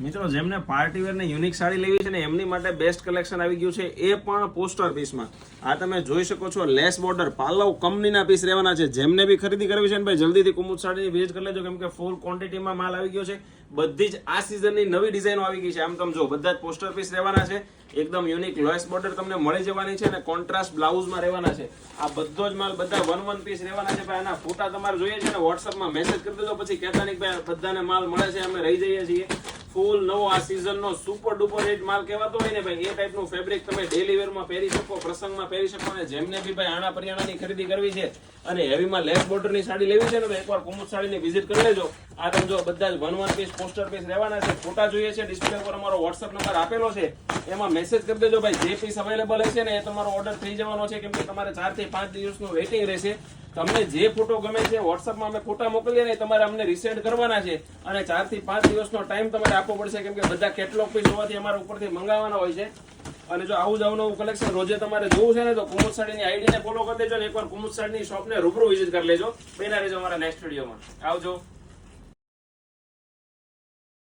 મિત્રો, જેમને party wear ને યુનિક સાડી લેવી છે ને એમની માટે બેસ્ટ કલેક્શન આવી ગયું છે એ પણ પોસ્ટર પીસમાં આ તમે જોઈ શકો છો લેસ બોર્ડર પાલવ કંપનીના પીસ રહેવાના છે. જેમને બી ખરીદી કરવી છે ને ભાઈ, જલ્દીથી કુમુદ સાડીની વિઝિટ કરી લેજો, કેમ કે ફૂલ ક્વોન્ટિટીમાં માલ આવી ગયો છે. બધી જ આ સિઝનની નવી ડિઝાઇનો આવી ગઈ છે. આમ તમે જો બધા જ પોસ્ટર પીસ રહેવાના છે. એકદમ યુનિક લોએસ બોર્ડર તમને મળી જવાની છે અને કોન્ટ્રાસ્ટ બ્લાઉઝમાં રહેવાના છે. આ બધો જ માલ બધા વન વન પીસ રહેવાના છે. ભાઈ, આના ફોટા તમારે જોઈએ છે ને વોટ્સઅપમાં મેસેજ કરી દેજો. પછી કહેતા નહીં ભાઈ, બધાને માલ મળે છે, અમે રહી જઈએ છીએ. ફૂલ નવો આ સીઝનનો સુપર ડુપર હિટ માલ કહેવાતો હોય ને ભાઈ, એ ટાઈપનું ફેબ્રિક તમે ડેલી વેરમાં પહેરી શકો, પ્રસંગમાં પહેરી શકો અને જેમને બી ભાઈ આણા પરિયાણાની ખરીદી કરવી છે અને હેવીમાં લેસ બોર્ડરની સાડી લેવી છે ને તો એકવાર કુમુદ સાડીની વિઝિટ કરી લેજો. આ તમે જો બધા જ one one piece poster piece રહેવાના છે, ફોટા જોઈએ છે ડિસ્પ્લે પર અમારો વોટ્સઅપ નંબર આપેલો છે, એમાં મેસેજ કરી દેજો ભાઈ, જે પીસ અવેલેબલ હશે ને એ તમારો ઓર્ડર થઈ જવાનો છે, કેમ કે તમારે ચારથી પાંચ દિવસનું વેઇટિંગ રહેશે. તમને જે ફોટો ગમે છે વોટ્સઅપમાં અમે ફોટા મોકલીએ ને તમારે અમને રિસેન્ડ કરવાના છે. અને ચારથી પાંચ દિવસનો ટાઈમ તમારે આપવો પડશે, કેમ કે બધા કેટલોગ પીસ હોવાથી અમારા ઉપરથી મંગાવવાના હોય છે. અને જો આવું જ અવનવું કલેક્શન રોજે તમારે જોવું છે ને, તો કુમુદ સાડીની આઈડીને ફોલો કરી દેજો ને એકવાર કુમુદ સાડીની શોપને રૂબરૂ વિઝિટ કરી લેજો. બેના રહેજો અમારા નેક્સ્ટ વિડીયોમાં આવજો.